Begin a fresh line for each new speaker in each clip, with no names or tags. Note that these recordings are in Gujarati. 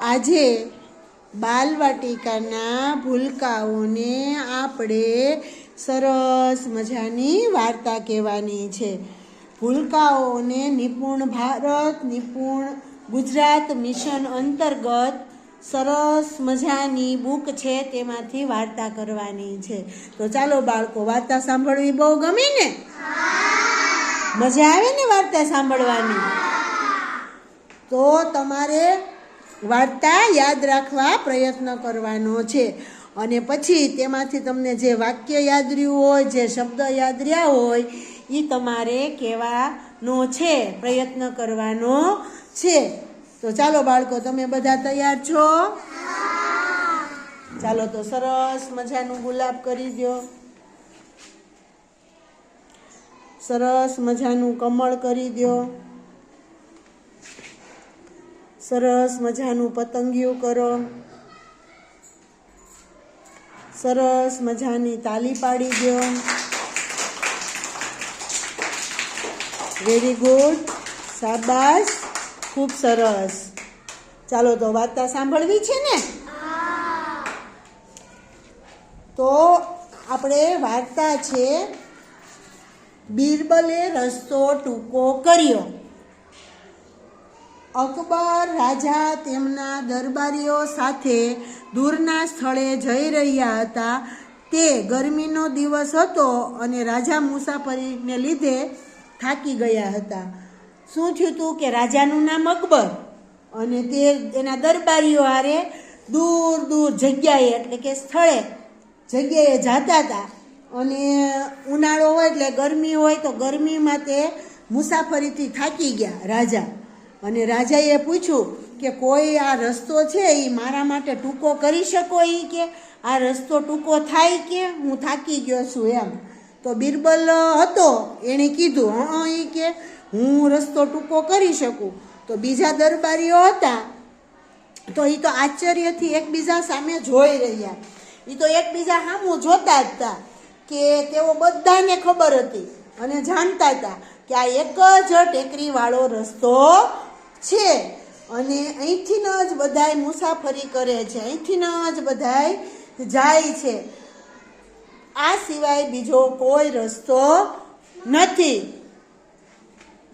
આજે બાલવાટિકાના ભૂલકાઓને આપણે સરસ મજાની વાર્તા કહેવાની છે. ભૂલકાઓને નિપુણ ભારત, નિપુણ ગુજરાત મિશન અંતર્ગત સરસ મજાની બુક છે તેમાંથી વાર્તા કરવાની છે. તો ચાલો બાળકો, વાર્તા સાંભળવી બહુ ગમે ને? મજા આવે ને વાર્તા સાંભળવાની? તો તમારે વાર્તા યાદ રાખવા પ્રયત્ન કરવાનો છે. અને પછી તેમાંથી તમને જે વાક્ય યાદ રહ્યું હોય જે શબ્દ યાદ રહ્યા હોય એ તમારે કહેવાનો છે પ્રયત્ન કરવાનો છે. તો ચાલો બાળકો તમે બધા તૈયાર છો? ચાલો તો સરસ મજાનું ગુલાબ કરી દો સરસ મજાનું કમળ કરી દો સરસ મજાનું પતંગિયું કરો. સરસ મજાની તાલી પાડી દો. વેરી ગુડ શાબાશ. ખૂબ સરસ. ચાલો તો વાર્તા સાંભળવી છે ને? તો આપણે વાર્તા છે, બિરબલે રસ્તો ટૂંકો કર્યો. અકબર રાજા તેમના દરબારીઓ સાથે દૂરના સ્થળે જઈ રહ્યા હતા. તે ગરમીનો દિવસ હતો અને રાજા મુસાફરીને લીધે થાકી ગયા હતા. શું થયું હતું કે રાજાનું નામ અકબર? અને તે એના દરબારીઓ હારે દૂર દૂર જગ્યાએ એટલે કે સ્થળે જગ્યાએ જતા હતા. અને ઉનાળો હોય એટલે ગરમી હોય તો ગરમીમાં તે મુસાફરીથી થાકી ગયા રાજા. અને રાજાએ પૂછ્યું કે કોઈ આ રસ્તો છે એ મારા માટે ટૂંકો કરી શકો એ કે? આ રસ્તો ટૂંકો થાય કે? હું થાકી ગયો છું એમ. તો બિરબલ હતો, એણે કીધું, હં એ કે, હું રસ્તો ટૂંકો કરી શકું. તો બીજા દરબારીઓ હતા. તો એ તો આશ્ચર્યથી એકબીજા સામે જોઈ રહ્યા. એ તો એકબીજા સામું જોતા હતા કે તેઓ બધાને ખબર હતી અને જાણતા હતા કે આ એક જ ટેકરીવાળો રસ્તો છે. અને અહીંથી જ બધાય મુસાફરી કરે છે. અહીંથી જ બધાય જાય છે. આ સિવાય બીજો કોઈ રસ્તો નથી.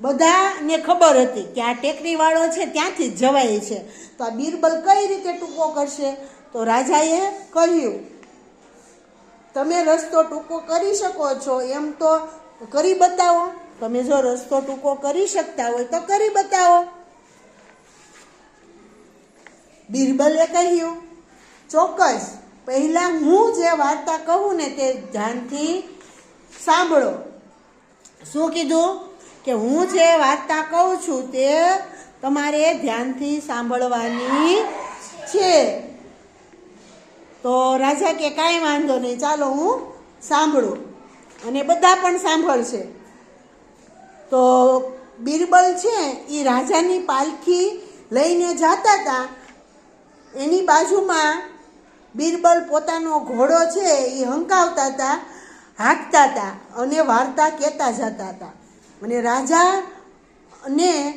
બધાને ખબર હતી કે આ ટેકરીવાળો છે, ત્યાંથી જ જવાય છે. તો આ બિરબલ કઈ રીતે ટૂંકો કરશે? તો રાજાએ કહ્યું, તમે રસ્તો ટૂંકો કરી શકો છો. એમ તો કરી બતાવો. તમે જો રસ્તો ટૂંકો કરી શકતા હોય તો કરી બતાવો. બિરબલે કહ્યું, ચોક્કસ, પહેલાં હું જે વાર્તા કહું ને તે ધ્યાનથી સાંભળો. શું કીધું? કે હું જે વાર્તા કહું છું તે તમારે ધ્યાનથી સાંભળવાની છે. તો રાજા કે, કાંઈ વાંધો નહીં, ચાલો હું સાંભળું. અને બધા પણ સાંભળશે. તો બિરબલ છે એ રાજાની પાલખી લઈને જતા હતા. એની બાજુમાં બિરબલ પોતાનો ઘોડો છે, એ હંકાવતા હતા, હાંકતા હતા અને વાર્તા કહેતા જતા હતા. અને રાજા ને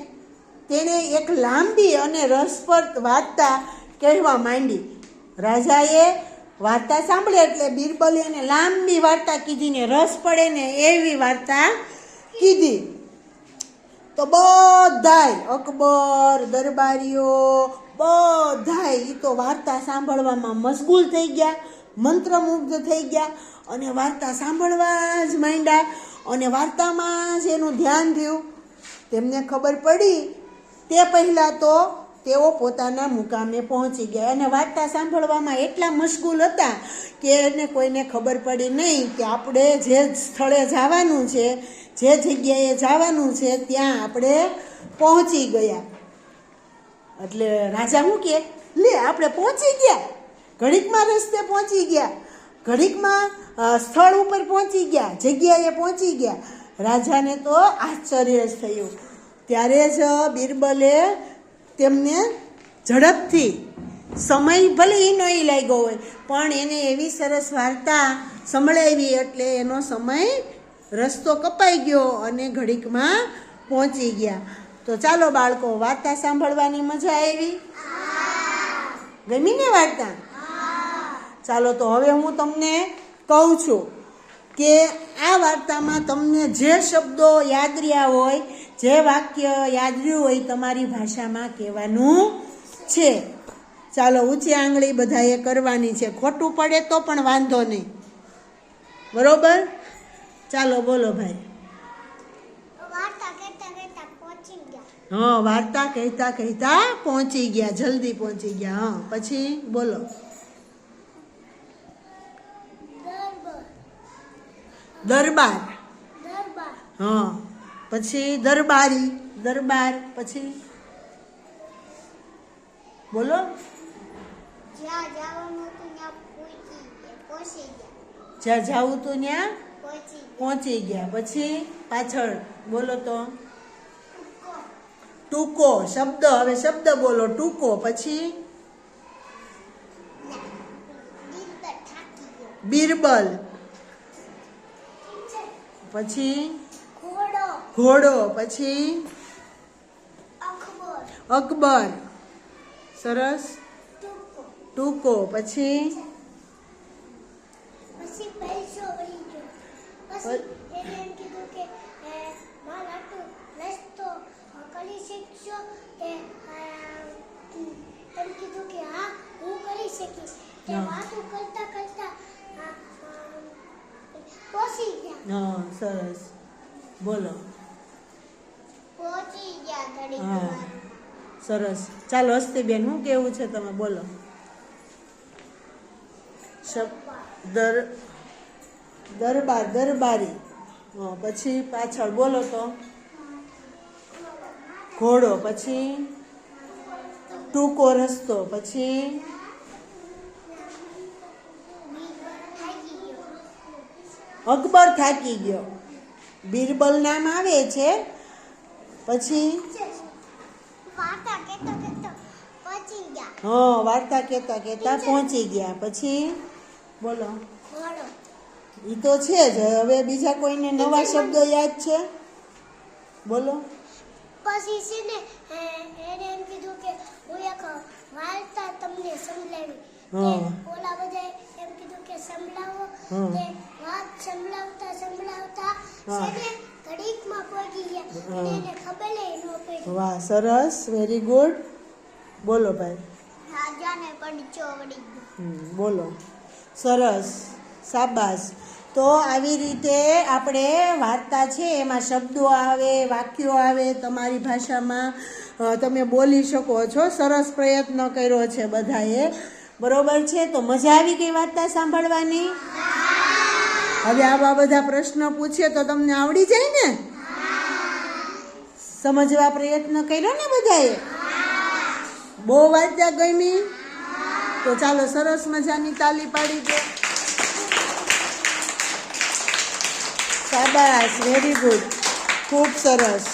તેણે એક લાંબી અને રસપ્રદ વાર્તા કહેવા માંડી. રાજાએ વાર્તા સાંભળે એટલે બિરબલે એને લાંબી વાર્તા કીધી ને રસ પડે ને એવી વાર્તા કીધી. તો બધાય, અકબર, દરબારીઓ, બધાય એ તો વાર્તા સાંભળવામાં મશગુલ થઈ ગયા, મંત્રમુગ્ધ થઈ ગયા અને વાર્તા સાંભળવા જ માંડ્યા અને વાર્તામાં જ એનું ધ્યાન થયું તેમને ખબર પડી, તે પહેલાં તો તેઓ પોતાના મુકામે પહોંચી ગયા અને વાર્તા સાંભળવામાં એટલા મશગુલ હતા કે એને કોઈને ખબર પડી નહીં કે આપણે જે સ્થળે જવાનું છે જે જગ્યાએ જવાનું છે ત્યાં આપણે પહોંચી ગયા. એટલે રાજા શું કે? લે, આપણે પહોંચી ગયા. ઘડીકમાં રસ્તે પહોંચી ગયા. ઘડીકમાં સ્થળ ઉપર પહોંચી ગયા, જગ્યાએ પહોંચી ગયા. રાજાને તો આશ્ચર્ય જ થયું. ત્યારે જ બિરબલે તેમને ઝડપથી, સમય ભલે એ નહીં લાગ્યો હોય, પણ એને એવી સરસ વાર્તા સંભળાવી એટલે એનો સમય રસ્તો કપાઈ ગયો અને ઘડીકમાં પહોંચી ગયા. તો ચાલો બાળકો, વાર્તા સાંભળવાની મજા આવી? ગમી ને વાર્તા? ચાલો, તો હવે હું તમને કહું છું કે આ વાર્તામાં તમને જે શબ્દો યાદ રહ્યા હોય, જે વાક્ય યાદ રહ્યું હોય, તમારી ભાષામાં કહેવાનું છે. ચાલો, ઊંચી આંગળી બધાએ કરવાની છે. ખોટું પડે તો પણ વાંધો નહીં. બરોબર? ચાલો બોલો ભાઈ. હા વાર્તા કહેતા કહેતા પહોંચી ગયા જલ્દી પહોંચી ગયા હા પછી બોલો.
દરબાર.
હા પછી દરબારી દરબાર પછી? બોલો.
જ્યાં જવું હતું ત્યાં? પહોંચી ગયા. પહોંચી ગયા
જ્યાં જાવું તો ત્યાં
પહોંચી
પહોંચી ગયા પછી પાછળ બોલો તો.
ગયા
ટૂંકો શબ્દ હવે શબ્દ બોલો ટૂંકો. પછી?
દીકરા થાકી ગયો.
બિરબલ.
ઠીક છે
પછી?
ઘોડો.
ઘોડો. પછી?
અખબાર
અકબર. સરસ.
ટૂંકો.
ટૂંકો. પછી
પછી પૈસો વહી ગયો પછી એને એમ હા હું
હા સરસ. બોલો.
પહોંચી ગયા ઘડીક
સરસ. ચાલો, હસ્તીબેન શું કેવું છે તમે? બોલો. શબ દર દરબાર દરબારી. પછી પાછળ બોલો તો. ઘોડો પછી ટૂંકો રસ્તો પછી અકબર થાકી ગયો. બિરબલ નામ આવે છે. પછી હા વાર્તા કહેતા કહેતા પહોંચી ગયા. પછી બોલો. એ તો છે જ. હવે બીજા કોઈને નવા શબ્દો યાદ છે? બોલો.
પછી છે ને એને એમ કીધું કે હું એક વાર્તા તમને સંભળાવી. ઓલા બધા એમ કીધું કે સંભળાવો કે વાત સંભળાવતા સંભળાવતા. છે ઘડીકમાં પહોંચી ગયા. એને ખબર ન પડી.
વાહ સરસ. વેરી ગુડ બોલો ભાઈ.
રાજાને પડચો વળી
બોલો. સરસ. સાબાસ તો આવી રીતે આપણે વાર્તા છે, એમાં શબ્દો આવે, વાક્યો આવે, તમારી ભાષામાં તમે બોલી શકો છો. સરસ પ્રયત્ન કર્યો છે બધાએ. બરોબર છે? તો મજા આવી ગઈ વાર્તા સાંભળવાની? હવે આવા બધા પ્રશ્ન પૂછીએ તો તમને આવડી જાય ને? સમજવા પ્રયત્ન કર્યો ને બધાએ? બહુ વાર્તા ગમી? તો ચાલો સરસ મજાની તાલી પાડી દો. શાબાશ વેરી ગુડ ખૂબ સરસ.